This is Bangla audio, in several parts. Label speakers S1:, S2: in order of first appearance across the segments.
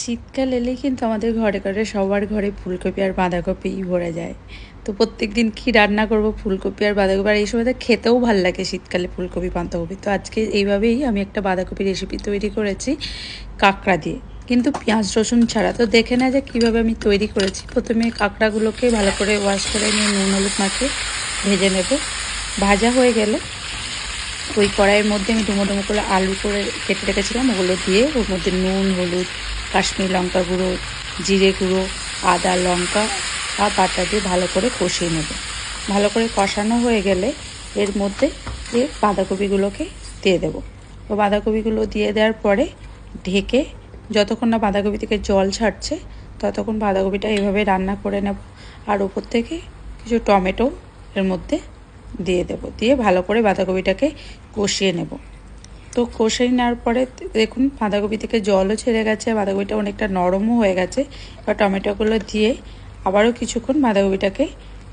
S1: শীতকাল এলেই কিন্তু আমাদের ঘরে ঘরে সবার ঘরে ফুলকপি আর বাঁধাকপি ভরে যায়। তো প্রত্যেক দিন কী রান্না করব, ফুলকপি আর বাঁধাকপি? আর এই সময় তো খেতেও ভালো লাগে শীতকালে ফুলকপি, বাঁধাকপি। তো আজকে এইভাবেই আমি একটা বাঁধাকপি রেসিপি তৈরি করেছি কাঁকড়া দিয়ে। কিন্তু পেঁয়াজ, রসুন ছাড়া। তো দেখে না যে কীভাবে আমি তৈরি করেছি। প্রথমে কাঁকড়াগুলোকে ভালো করে ওয়াশ করে নিয়ে নুন, হলুদ মাখিয়ে ভেজে নেব। ভাজা হয়ে গেলে ওই কড়াইয়ের মধ্যে আমি ডুমো ডুমো করে আলু করে কেটে রেখেছিলাম, ওগুলো দিয়ে ওর মধ্যে নুন, হলুদ, কাশ্মীর লঙ্কা গুঁড়ো, জিরে গুঁড়ো, আদা, লঙ্কা আর বাটা দিয়ে ভালো করে কষিয়ে নেব। ভালো করে কষানো হয়ে গেলে এর মধ্যে এই বাঁধাকপিগুলোকে দিয়ে দেবো। তো বাঁধাকপিগুলো দিয়ে দেওয়ার পরে ঢেকে যতক্ষণ না বাঁধাকপি থেকে জল ছাড়ছে, ততক্ষণ বাঁধাকপিটা এইভাবে রান্না করে নেব। আর ওপর থেকে কিছু টমেটো এর মধ্যে দিয়ে দেব। দিয়ে ভালো করে বাঁধাকপিটাকে কষিয়ে নেব। তো কষিয়ে নেওয়ার পরে দেখুন বাঁধাকপি থেকে জলও ছেড়ে গেছে, বাঁধাকপিটা অনেকটা নরমও হয়ে গেছে। এবার টমেটোগুলো দিয়ে আবারও কিছুক্ষণ বাঁধাকপিটাকে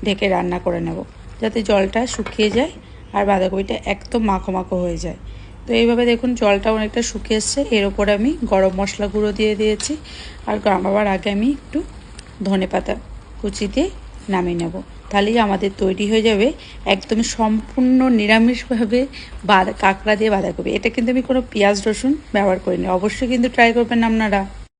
S1: ঢেকে রান্না করে নেব, যাতে জলটা শুকিয়ে যায় আর বাঁধাকপিটা একদম মাখো মাখো হয়ে যায়। তো এইভাবে দেখুন জলটা অনেকটা শুকিয়ে এসছে। এর ওপরে আমি গরম মশলা গুঁড়ো দিয়ে দিয়েছি। আর নামাবার আগে আমি একটু ধনে পাতা কুচি দিয়ে নামিয়ে নেব। তাহলেই আমাদের তৈরি হয়ে যাবে, একদম সম্পূর্ণ নিরামিষভাবে বাঁধা কাঁকড়া দিয়ে বাঁধাকপি। এটা কিন্তু আমি কোনো পেঁয়াজ, রসুন ব্যবহার করিনি। অবশ্যই কিন্তু ট্রাই করবেন আপনারা।